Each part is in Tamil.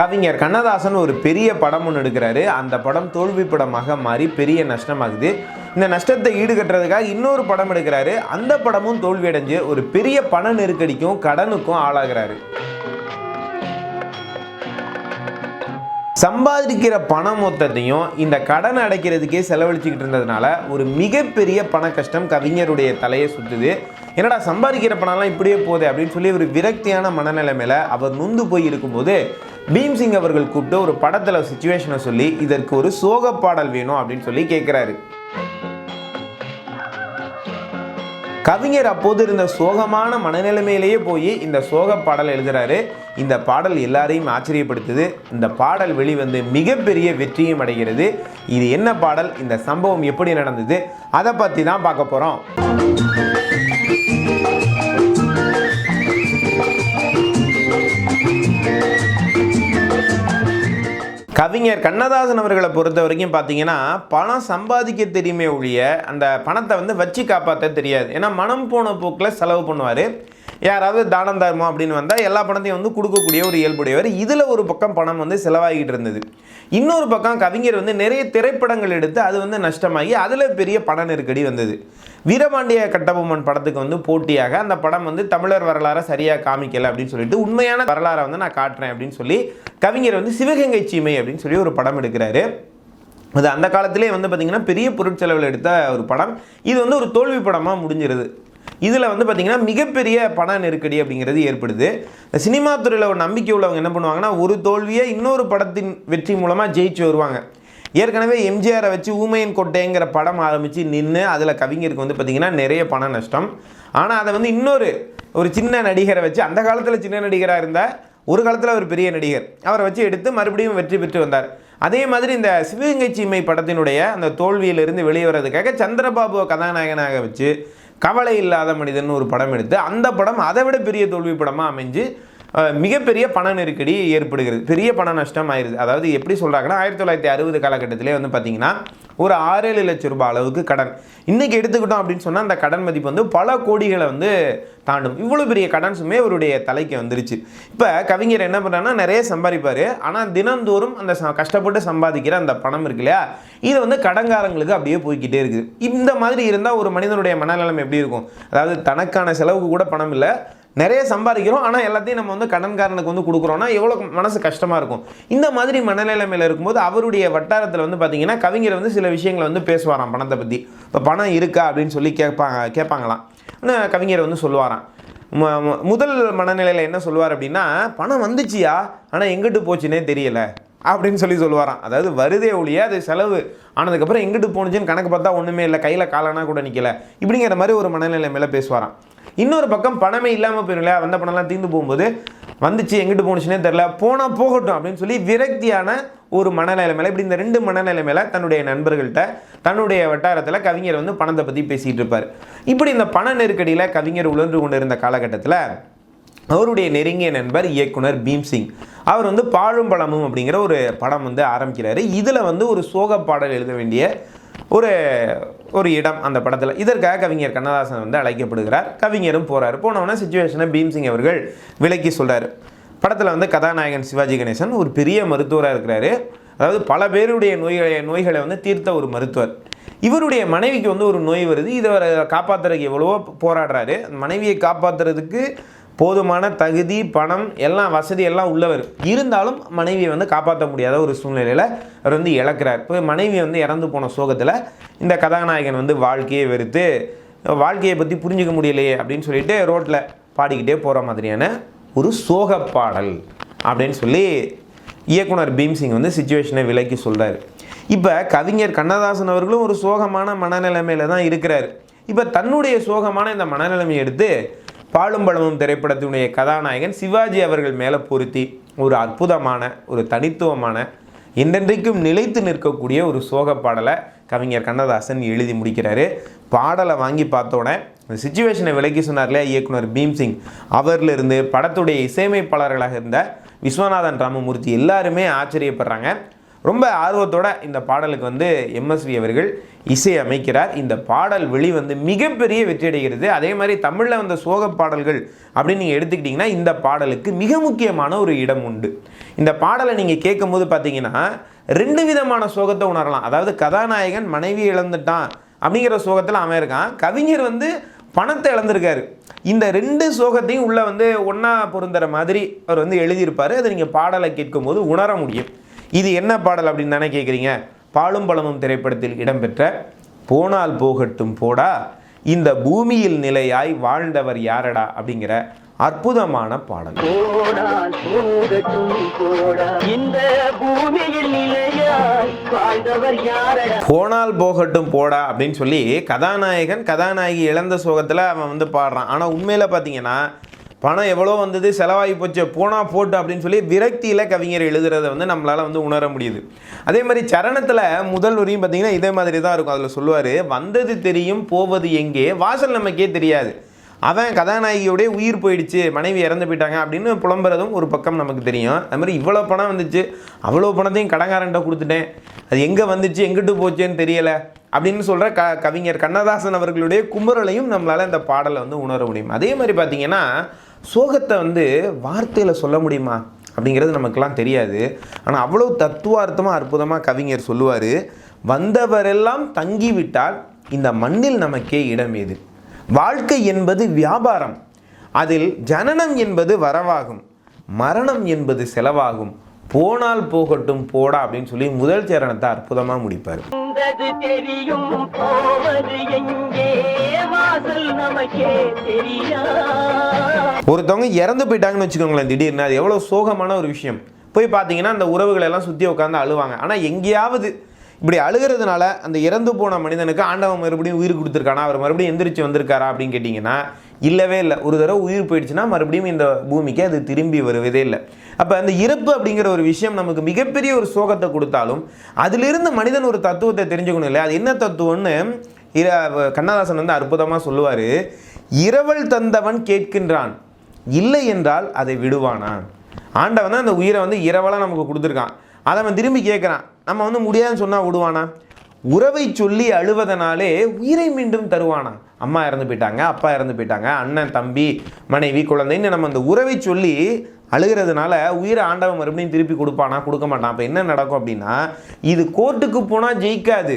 கவிஞர் கண்ணதாசன் ஒரு பெரிய படம் ஒன்று எடுக்கிறாரு. அந்த படம் தோல்வி படமாக மாறி பெரிய நஷ்டமாகுது. இந்த நஷ்டத்தை ஈடுகட்டுறதுக்காக இன்னொரு படம் எடுக்கிறாரு. அந்த படமும் தோல்வி அடைஞ்சு ஒரு பெரிய பண நெருக்கடிக்கும் கடனுக்கும் ஆளாகிறாரு. சம்பாதிக்கிற பணம் மொத்தத்தையும் இந்த கடன் அடைக்கிறதுக்கே செலவழிச்சுக்கிட்டு இருந்ததுனால ஒரு மிகப்பெரிய பண கஷ்டம் கவிஞருடைய தலையை சுத்துது. என்னடா சம்பாதிக்கிற பணம்லாம் இப்படியே போகுது அப்படின்னு சொல்லி ஒரு விரக்தியான மனநிலைமையில அவர் நொந்து போய் இருக்கும்போது பீம்சிங் அவர்கள் கூப்பிட்டு ஒரு படத்தில் சுச்சுவேஷனை சொல்லி இதற்கு ஒரு சோக பாடல் வேணும் அப்படின்னு சொல்லி கேட்குறாரு கவிஞர் அப்போது இருந்த சோகமான மனநிலைமையிலேயே போய் இந்த சோக பாடல் எழுதுறாரு. இந்த பாடல் எல்லாரையும் ஆச்சரியப்படுத்துது. இந்த பாடல் வெளிவந்து மிகப்பெரிய வெற்றியும் அடைகிறது. இது என்ன பாடல்? இந்த சம்பவம் எப்படி நடந்தது? அதை பற்றி தான் பார்க்க போகிறோம் கவிஞர் கண்ணதாசன் அவர்களை பொறுத்த வரைக்கும் பார்த்தீங்கன்னா பணம் சம்பாதிக்க தெரியுமே ஒழிய அந்த பணத்தை வந்து வச்சு காப்பாற்ற தெரியாது. ஏன்னா மனம் போன போக்கில் செலவு பண்ணுவார். யாராவது தானம் தர்மம் அப்படின்னு வந்தால் எல்லா பணத்தையும் வந்து கொடுக்கக்கூடிய ஒரு இயல்புடையவர். இதில் ஒரு பக்கம் பணம் வந்து செலவாகிட்டு இருந்தது. இன்னொரு பக்கம் கவிஞர் வந்து நிறைய திரைப்படங்கள் எடுத்து அது வந்து நஷ்டமாகி அதில் பெரிய பண நெருக்கடி வந்தது. வீரபாண்டிய கட்டபொம்மன் படத்துக்கு வந்து போட்டியாக அந்த படம் வந்து தமிழர் வரலாறை சரியாக காமிக்கலை அப்படின்னு சொல்லிட்டு உண்மையான வரலாறை வந்து நான் காட்டுறேன் அப்படின்னு சொல்லி கவிஞர் வந்து சிவகங்கை சீமை அப்படின்னு சொல்லி ஒரு படம் எடுக்கிறாரு. அது அந்த காலத்திலே வந்து பார்த்திங்கன்னா பெரிய பொருட்செலவில் எடுத்த ஒரு படம். இது வந்து ஒரு தோல்வி படமாக முடிஞ்சிருது. இதில் வந்து பார்த்திங்கன்னா மிகப்பெரிய பண நெருக்கடி அப்படிங்கிறது ஏற்படுது. இந்த சினிமா துறையில் ஒரு நம்பிக்கை உள்ளவங்க என்ன பண்ணுவாங்கன்னா ஒரு தோல்வியை இன்னொரு படத்தின் வெற்றி மூலமாக ஜெயிச்சு வருவாங்க. ஏற்கனவே எம்ஜிஆரை வச்சு ஊமையன் கொட்டைங்கிற படம் ஆரம்பித்து நின்று அதில் கவிஞருக்கு வந்து பார்த்திங்கன்னா நிறைய பண நஷ்டம். ஆனால் அதை வந்து இன்னொரு ஒரு சின்ன நடிகரை வச்சு அந்த காலத்தில் சின்ன நடிகராக இருந்தால் ஒரு காலத்தில் ஒரு பெரிய நடிகர். அவரை வச்சு எடுத்து மறுபடியும் வெற்றி பெற்று வந்தார். அதே மாதிரி இந்த சிவகங்கை சீமை படத்தினுடைய அந்த தோல்வியிலிருந்து வெளியே வர்றதுக்காக சந்திரபாபுவை கதாநாயகனாக வச்சு கவலை இல்லாத மனிதன் ஒரு படம் எடுத்து அந்த படம் அதை விட பெரிய தோல்வி படமாக அமைஞ்சு மிகப்பெரிய பண நெருக்கடி ஏற்படுகிறது. பெரிய பண நஷ்டம் ஆயிடுது அதாவது எப்படி சொல்கிறாங்கன்னா ஆயிரத்தி தொள்ளாயிரத்தி அறுபது காலகட்டத்திலே வந்து பார்த்தீங்கன்னா ஒரு ஆறேழு லட்சம் ரூபாய் அளவுக்கு கடன். இன்றைக்கி எடுத்துக்கிட்டோம் அப்படின்னு சொன்னால் அந்த கடன் மதிப்பு வந்து பல கோடிகளை வந்து தாண்டும். இவ்வளோ பெரிய கடன் சுமே அவருடைய தலைக்கு வந்துருச்சு. இப்போ கவிஞர் என்ன பண்ணுறாருன்னா நிறைய சம்பாதிப்பார். ஆனால் தினந்தோறும் அந்த ச- கஷ்டப்பட்டு சம்பாதிக்கிற அந்த பணம் இருக்கு இல்லையா? இது வந்து கடன்காரங்களுக்கு அப்படியே போய்க்கிட்டே இருக்குது. இந்த மாதிரி இருந்தால் ஒரு மனிதனுடைய மனநலம் எப்படி இருக்கும்? அதாவது தனக்கான செலவுக்கு கூட பணம் இல்லை. நிறைய சம்பாதிக்கிறோம். ஆனால் எல்லாத்தையும் நம்ம வந்து கடன்காரனுக்கு வந்து கொடுக்குறோன்னா எவ்வளோ மனசு கஷ்டமாக இருக்கும். இந்த மாதிரி மனநிலைமையில் இருக்கும்போது அவருடைய வட்டாரத்தில் வந்து பார்த்தீங்கன்னா கவிஞர் வந்து சில விஷயங்களை வந்து பேசுவாராம் பணத்தை பற்றி இப்போ பணம் இருக்கா அப்படின்னு சொல்லி கேட்பாங்க கேட்பாங்களாம் ஆனால் கவிஞர் வந்து சொல்லுவாராம். முதல் மனநிலையில் என்ன சொல்லுவார் அப்படின்னா பணம் வந்துச்சியா? ஆனால் எங்கிட்டு போச்சுன்னே தெரியல. அப்படின்னு சொல்லி சொல்லுவாராம். அதாவது வருதே ஒழிய அது செலவு. ஆனதுக்கப்புறம் எங்கிட்டு போணுச்சுன்னு கணக்கு பார்த்தா ஒன்றுமே இல்லை. கையில் காலனா கூட நிற்கல இப்படிங்கிற மாதிரி ஒரு மனநிலை மேலே பேசுவாராம். இன்னொரு பக்கம் பணமே இல்லாமல் போயிடும் இல்லையா வந்த பணம்லாம் தீர்ந்து போகும்போது வந்துச்சு எங்கிட்டு போணுச்சுனே தெரில போனால் போகட்டும் அப்படின்னு சொல்லி விரக்தியான ஒரு மனநிலை மேலே இப்படி இந்த ரெண்டு மனநிலை மேலே தன்னுடைய நண்பர்கள்ட்ட தன்னுடைய வட்டாரத்தில் கவிஞர் வந்து பணத்தை பற்றி பேசிகிட்டு இருப்பார். இப்படி இந்த பண நெருக்கடியில் கவிஞர் உழன்று கொண்டு இருந்த காலகட்டத்தில் அவருடைய நெருங்கிய நண்பர் இயக்குனர் பீம்சிங் அவர் வந்து பாழும் பழமும் அப்படிங்கிற ஒரு படம் வந்து ஆரம்பிக்கிறாரு. இதில் வந்து ஒரு சோக பாடல் எழுத வேண்டிய ஒரு ஒரு இடம் அந்த படத்தில். இதற்காக கவிஞர் கண்ணதாசன் வந்து அழைக்கப்படுகிறார். கவிஞரும் போகிறார் போனவொன்னே சுச்சுவேஷனை பீம்சிங் அவர்கள் விலக்கி சொல்கிறார் படத்தில் வந்து கதாநாயகன் சிவாஜி கணேசன் ஒரு பெரிய மருத்துவராக இருக்கிறாரு. அதாவது பல பேருடைய நோய்களை நோய்களை வந்து தீர்த்த ஒரு மருத்துவர். இவருடைய மனைவிக்கு வந்து ஒரு நோய் வருது. இதை காப்பாற்றுறதுக்கு எவ்வளவோ போராடுறாரு. மனைவியை காப்பாற்றுறதுக்கு போதுமான தகுதி பணம் எல்லாம் வசதி எல்லாம் உள்ளவர். இருந்தாலும் மனைவியை வந்து காப்பாற்ற முடியாத ஒரு சூழ்நிலையில் அவர் வந்து இழக்கிறார். இப்போ மனைவி வந்து இறந்து போன சோகத்தில் இந்த கதாநாயகன் வந்து வாழ்க்கையை வெறுத்து வாழ்க்கையை பற்றி புரிஞ்சுக்க முடியலையே அப்படின்னு சொல்லிட்டு ரோட்டில் பாடிக்கிட்டே போகிற மாதிரியான ஒரு சோக பாடல் அப்படின்னு சொல்லி இயக்குனர் பீம்சிங் வந்து சுச்சுவேஷனை விலக்கி சொல்கிறார் இப்போ கவிஞர் கண்ணதாசன் அவர்களும் ஒரு சோகமான மனநிலைமையில் தான் இருக்கிறார். இப்போ தன்னுடைய சோகமான இந்த மனநிலைமையை எடுத்து பாலும் பழமும் திரைப்படத்தினுடைய கதாநாயகன் சிவாஜி அவர்கள் மேலே பொருத்தி ஒரு அற்புதமான ஒரு தனித்துவமான இன்றென்றைக்கும் நிலைத்து நிற்கக்கூடிய ஒரு சோக பாடலை கவிஞர் கண்ணதாசன் எழுதி முடிக்கிறாரு. பாடலை வாங்கி பார்த்தோன்னே இந்த சுச்சுவேஷனை விலக்கி சொன்னார்ல இயக்குனர் பீம்சிங்? அவர்லேருந்து படத்துடைய இசையமைப்பாளர்களாக இருந்த விஸ்வநாதன் ராமமூர்த்தி எல்லாருமே ஆச்சரியப்படுறாங்க. ரொம்ப ஆர்வத்தோட இந்த பாடலுக்கு வந்து எம்எஸ்வி அவர்கள் இசை அமைக்கிறார். இந்த பாடல் வெளிவந்து மிகப்பெரிய வெற்றி அடைகிறது. அதே மாதிரி தமிழில் வந்த சோக பாடல்கள் அப்படின்னு நீங்கள் எடுத்துக்கிட்டிங்கன்னா இந்த பாடலுக்கு மிக முக்கியமான ஒரு இடம் உண்டு. இந்த பாடலை நீங்கள் கேட்கும்போது பார்த்தீங்கன்னா ரெண்டு விதமான சோகத்தை உணரலாம். அதாவது கதாநாயகன் மனைவி இழந்துட்டான் அப்படிங்கிற சோகத்தில் அவன் இருக்கான். கவிஞர் வந்து பணத்தை இழந்திருக்காரு. இந்த ரெண்டு சோகத்தையும் உள்ளே வந்து ஒன்றா பொருந்துற மாதிரி அவர் வந்து எழுதியிருப்பார். அதை நீங்கள் பாடலை கேட்கும்போது உணர முடியும். இது என்ன பாடல் அப்படின்னு தானே கேட்குறீங்க பாலும் பழமும் திரைப்படத்தில் இடம்பெற்ற போனால் போகட்டும் போடா இந்த பூமியில் நிலையாய் வாழ்ந்தவர் யாரடா அப்படிங்கிற அற்புதமான பாடல். போனால் போகட்டும் போடா அப்படின்னு சொல்லி கதாநாயகன் கதாநாயகி இழந்த சோகத்தில் அவன் வந்து பாடுறான். ஆனால் உண்மையில் பார்த்தீங்கன்னா பணம் எவ்வளோ வந்தது செலவாகி போச்சு போனால் போட்டு அப்படின்னு சொல்லி விரக்தியில் கவிஞர் எழுதுறத வந்து நம்மளால் வந்து உணர முடியுது. அதே மாதிரி சரணத்தில் முதல் வரையும் பார்த்தீங்கன்னா இதே மாதிரி தான் இருக்கும். அதில் சொல்லுவார் வந்தது தெரியும் போவது எங்கே? வாசல் நமக்கே தெரியாது. அவன் கதாநாயகியோடைய உயிர் போயிடுச்சு மனைவி இறந்து போயிட்டாங்க அப்படின்னு புலம்புறதும் ஒரு பக்கம் நமக்கு தெரியும். அது மாதிரி இவ்வளோ பணம் வந்துச்சு அவ்வளோ பணத்தையும் கடங்காரன்ட்ட கொடுத்துட்டேன். அது எங்கே வந்துச்சு எங்கிட்டு போச்சேன்னு தெரியலை அப்படின்னு சொல்கிற க கவிஞர் கண்ணதாசன் அவர்களுடைய குமுறலையும் நம்மளால் இந்த பாடலை வந்து உணர முடியும். அதே மாதிரி பார்த்தீங்கன்னா சோகத்தை வந்து வார்த்தையில் சொல்ல முடியுமா அப்படிங்கிறது நமக்கெல்லாம் தெரியாது. ஆனால் அவ்வளோ தத்துவார்த்தமாக அற்புதமாக கவிஞர் சொல்லுவார் வந்தவரெல்லாம் தங்கிவிட்டால் இந்த மண்ணில் நமக்கே இடம் எது வாழ்க்கை என்பது வியாபாரம். அதில் ஜனனம் என்பது வரவாகும். மரணம் என்பது செலவாகும். போனால் போகட்டும் போடா அப்படின்னு சொல்லி முதல் சரணத்தை அற்புதமாக முடிப்பார். ஒருத்தவங்க இறந்து போயிட்டாங்கன்னு வச்சுக்கோங்களேன் திடீர்னு. அது எவ்வளோ சோகமான ஒரு விஷயம். போய் பார்த்தீங்கன்னா அந்த உறவுகள் எல்லாம் சுற்றி உட்காந்து அழுவாங்க. ஆனால் எங்கேயாவது இப்படி அழுகிறதுனால அந்த இறந்து போன மனிதனுக்கு ஆண்டவன் மறுபடியும் உயிர் கொடுத்துருக்கானா? அவர் மறுபடியும் எந்திரிச்சு வந்திருக்காரா அப்படின்னு கேட்டிங்கன்னா இல்லவே இல்லை. ஒரு தடவை உயிர் போயிடுச்சுன்னா மறுபடியும் இந்த பூமிக்கு அது திரும்பி வருவதே இல்லை. அப்போ அந்த இறப்பு அப்படிங்கிற ஒரு விஷயம் நமக்கு மிகப்பெரிய ஒரு சோகத்தை கொடுத்தாலும் அதிலிருந்து மனிதன் ஒரு தத்துவத்தை தெரிஞ்சுக்கணும் இல்லை அது என்ன தத்துவம்னு இர- கண்ணதாசன் வந்து அற்புதமாக சொல்லுவார். இரவல் தந்தவன் கேட்கின்றான் இல்லை என்றால் அதை விடுவானா? ஆண்டவன் தான் அந்த உயிரை வந்து இரவலாக நமக்கு கொடுத்துருக்கான். அதை அவன் திரும்பி கேட்குறான். நம்ம வந்து முடியாதுன்னு சொன்னால் விடுவானா? உறவை சொல்லி அழுவதனாலே உயிரை மீண்டும் தருவானா? அம்மா இறந்து போயிட்டாங்க அப்பா இறந்து போயிட்டாங்க அண்ணன் தம்பி மனைவி குழந்தைன்னு நம்ம அந்த உறவை சொல்லி அழுகிறதுனால உயிரை ஆண்டவன் மறுபடியும் திருப்பி கொடுப்பானா? கொடுக்க மாட்டான். அப்போ என்ன நடக்கும் அப்படின்னா இது கோர்ட்டுக்கு போனால் ஜெயிக்காது.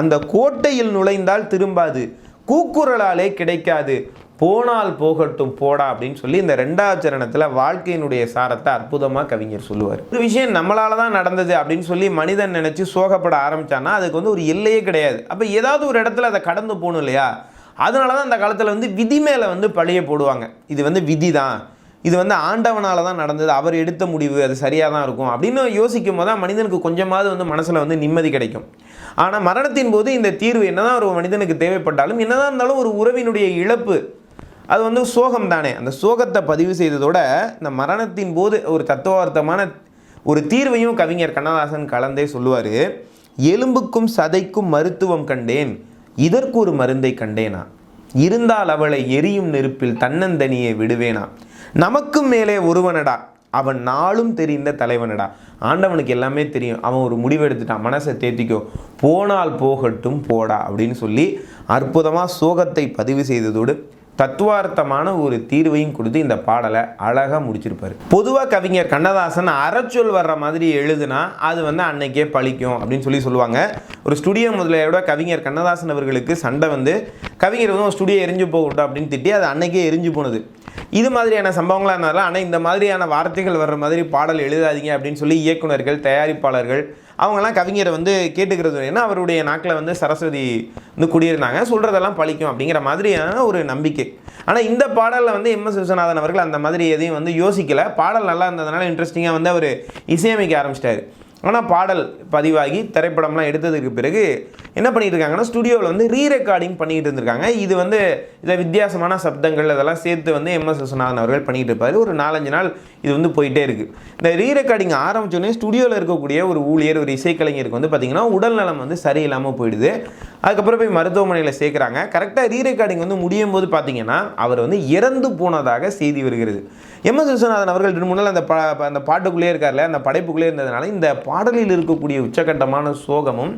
அந்த கோட்டையில் நுழைந்தால் திரும்பாது. கூக்குரலாலே கிடைக்காது. போனால் போகட்டும் போடா அப்படின்னு சொல்லி இந்த ரெண்டாவது சரணத்தில் வாழ்க்கையினுடைய சாரத்தை அற்புதமாக கவிஞர் சொல்லுவார். ஒரு விஷயம் நம்மளால தான் நடந்தது அப்படின்னு சொல்லி மனிதன் நினச்சி சோகப்பட ஆரம்பிச்சான்னா அதுக்கு வந்து ஒரு எல்லையே கிடையாது. அப்போ ஏதாவது ஒரு இடத்துல அதை கடந்து போகணும் இல்லையா? அதனால தான் அந்த காலத்தில் வந்து விதி மேலே வந்து பழிய போடுவாங்க. இது வந்து விதி தான். இது வந்து ஆண்டவனால தான் நடந்தது. அவர் எடுத்த முடிவு அது சரியாக தான் இருக்கும் அப்படின்னு யோசிக்கும் போது தான் மனிதனுக்கு கொஞ்சமாவது வந்து மனசில் வந்து நிம்மதி கிடைக்கும். ஆனால் மரணத்தின் போது இந்த தீர்வு என்னதான் ஒரு மனிதனுக்கு தேவைப்பட்டாலும் என்னதான் இருந்தாலும் ஒரு உறவினுடைய இழப்பு அது வந்து சோகம் தானே அந்த சோகத்தை பதிவு செய்ததோட இந்த மரணத்தின் போது ஒரு தத்துவார்த்தமான ஒரு தீர்வையும் கவிஞர் கண்ணதாசன் கலந்தே சொல்லுவார். எலும்புக்கும் சதைக்கும் மருத்துவம் கண்டேன். இதற்கு ஒரு மருந்தை கண்டேனா? இருந்தால் அவளை எரியும் நெருப்பில் தன்னந்தனியே விடுவேனா? நமக்கும் மேலே ஒருவனடா. அவன் நாளும் தெரிந்த தலைவனடா. ஆண்டவனுக்கு எல்லாமே தெரியும். அவன் ஒரு முடிவு எடுத்துட்டான் மனசை தேத்திக்கோ. போனால் போகட்டும் போடா. அப்படின்னு சொல்லி அற்புதமாக சோகத்தை பதிவு செய்ததோடு தத்துவார்த்தமான ஒரு தீர்வையும் கொடுத்து இந்த பாடலை அழகாக முடிச்சிருப்பார். பொதுவாக கவிஞர் கண்ணதாசன் அறச்சொல் வர்ற மாதிரி எழுதுனா அது வந்து அன்னைக்கே பழிக்கும் அப்படின்னு சொல்லி சொல்லுவாங்க. ஒரு ஸ்டுடியோ முதலையோட கவிஞர் கண்ணதாசன் அவர்களுக்கு சண்டை வந்து கவிஞர் வந்து ஒரு ஸ்டுடியோ எரிஞ்சு போகட்டும் அப்படின்னு திட்டி அது அன்னைக்கே எரிஞ்சு போனது. இது மாதிரியான சம்பவங்களாக இருந்தாலும் ஆனால் இந்த மாதிரியான வார்த்தைகள் வர்ற மாதிரி பாடல் எழுதாதீங்க அப்படின்னு சொல்லி இயக்குனர்கள் தயாரிப்பாளர்கள் அவங்கெல்லாம் கவிஞரை வந்து கேட்டுக்கிறது ஏன்னா அவருடைய நாக்கில் வந்து சரஸ்வதி வந்து குடியிருந்தாங்க. சொல்கிறதெல்லாம் பழிக்கும் அப்படிங்கிற மாதிரியான ஒரு நம்பிக்கை. ஆனால் இந்த பாடலில் வந்து எம். எஸ். விஸ்வநாதன் அவர்கள் அந்த மாதிரி எதையும் வந்து யோசிக்கல. பாடல் நல்லா இருந்ததுனால இன்ட்ரெஸ்டிங்காக வந்து அவர் இசையமைக்க ஆரம்பிச்சிட்டாரு. ஆனால் பாடல் பதிவாகி திரைப்படம்லாம் எடுத்ததுக்கு பிறகு என்ன பண்ணிட்டு இருக்காங்கன்னா ஸ்டுடியோவில் வந்து ரீ ரெக்கார்டிங் பண்ணிகிட்டு இருந்திருக்காங்க இது வந்து இதை வித்தியாசமான சப்தங்கள் அதெல்லாம் சேர்த்து வந்து எம்எஸ் விஸ்வநாதன் அவர்கள் பண்ணிகிட்டு இருப்பார். ஒரு நாலஞ்சு நாள் இது வந்து போயிட்டே இருக்குது இந்த ரீ ரெக்கார்டிங் ஆரம்பிச்சோடனே ஸ்டுடியோவில் இருக்கக்கூடிய ஒரு ஊழியர் ஒரு இசைக்கலைஞருக்கு வந்து பார்த்தீங்கன்னா உடல்நலம் வந்து சரியில்லாமல் போயிடுது. அதுக்கப்புறம் போய் மருத்துவமனையில் சேர்க்குறாங்க. கரெக்டாக ரீ ரெக்கார்டிங் வந்து முடியும் போது பார்த்தீங்கன்னா அவர் வந்து இறந்து போனதாக செய்தி வருகிறது. எம். எஸ். விஸ்வநாதன் அவர்கள் ரெண்டு மூணு நாள் அந்த ப அந்த பாட்டுக்குள்ளே இருக்கார்ல அந்த படைப்புக்குள்ளே இருந்ததுனால இந்த பாடலில் இருக்கக்கூடிய உச்சக்கட்டமான சோகமும்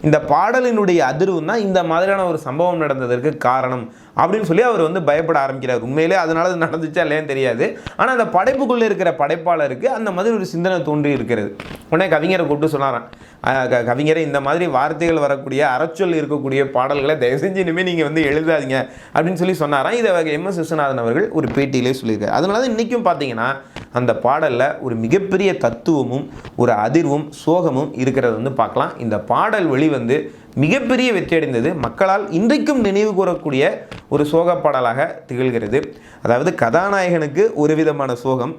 இந்த பாடலினுடைய அதிர்வும் தான் இந்த மாதிரியான ஒரு சம்பவம் நடந்ததற்கு காரணம். அப்படின்னு சொல்லி அவர் வந்து பயப்பட ஆரம்பிக்கிறார். உண்மையிலே அதனால அது நடந்துச்சா இல்லையான்னு தெரியாது. ஆனால் அந்த படைப்புக்குள்ளே இருக்கிற படைப்பாளருக்கு அந்த மாதிரி ஒரு சிந்தனை தோன்றி இருக்கிறது. உடனே கவிஞரை கூப்பிட்டு சொன்னாரான் கவிஞரை க- இந்த மாதிரி வார்த்தைகள் வரக்கூடிய அறச்சொல் இருக்கக்கூடிய பாடல்களை தயவு செஞ்சு இனிமேல் நீங்கள் வந்து எழுதாதீங்க அப்படின்னு சொல்லி சொன்னாராம். இதை எம். எஸ். விஸ்வநாதன் அவர்கள் ஒரு பேட்டியிலே சொல்லியிருக்காரு. அதனால தான் இன்றைக்கும் பார்த்தீங்கன்னா அந்த பாடலில் ஒரு மிகப்பெரிய தத்துவமும் ஒரு அதிர்வும் சோகமும் இருக்கிறத வந்து பார்க்கலாம். இந்த பாடல் வெளிவந்து மிகப்பெரிய வெற்றியடைந்தது. மக்களால் இன்றைக்கும் நினைவு கூறக்கூடிய ஒரு சோக பாடலாக திகழ்கிறது. அதாவது கதாநாயகனுக்கு ஒரு விதமான சோகம்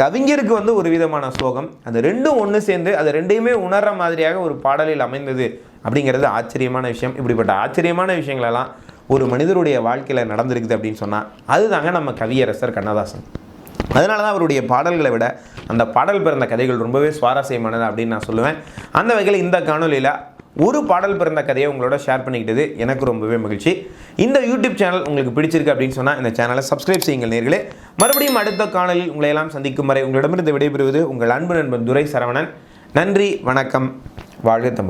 கவிஞருக்கு வந்து ஒரு விதமான சோகம் அந்த ரெண்டும் ஒன்று சேர்ந்து அது ரெண்டையுமே உணர்ற மாதிரியாக ஒரு பாடலில் அமைந்தது அப்படிங்கிறது ஆச்சரியமான விஷயம். இப்படிப்பட்ட ஆச்சரியமான விஷயங்களெல்லாம் ஒரு மனிதருடைய வாழ்க்கையில் நடந்திருக்குது அப்படின்னு சொன்னால் அதுதாங்க நம்ம கவியரசர் கண்ணதாசன். அதனால தான் அவருடைய பாடல்களை விட அந்த பாடல் பிறந்த கதைகள் ரொம்பவே சுவாரஸ்யமானது அப்படின்னு நான் சொல்லுவேன். அந்த வகையில் இந்த காணொலியில் ஒரு பாடல் பிறந்த கதையை உங்களோட ஷேர் பண்ணிக்கிட்டது எனக்கு ரொம்பவே மகிழ்ச்சி. இந்த யூடியூப் சேனல் உங்களுக்கு பிடிச்சிருக்கு அப்படின்னு சொன்னால் இந்த சேனலை சப்ஸ்கிரைப் செய்யுங்கள் நேர்களே. மறுபடியும் அடுத்த காணலில் உங்களை எல்லாம் சந்திக்கும் வரை உங்களிடமிருந்து விடைபெறுவது உங்கள் அன்பு நண்பன் துரை சரவணன். நன்றி வணக்கம். வாழ்க தமிழ்.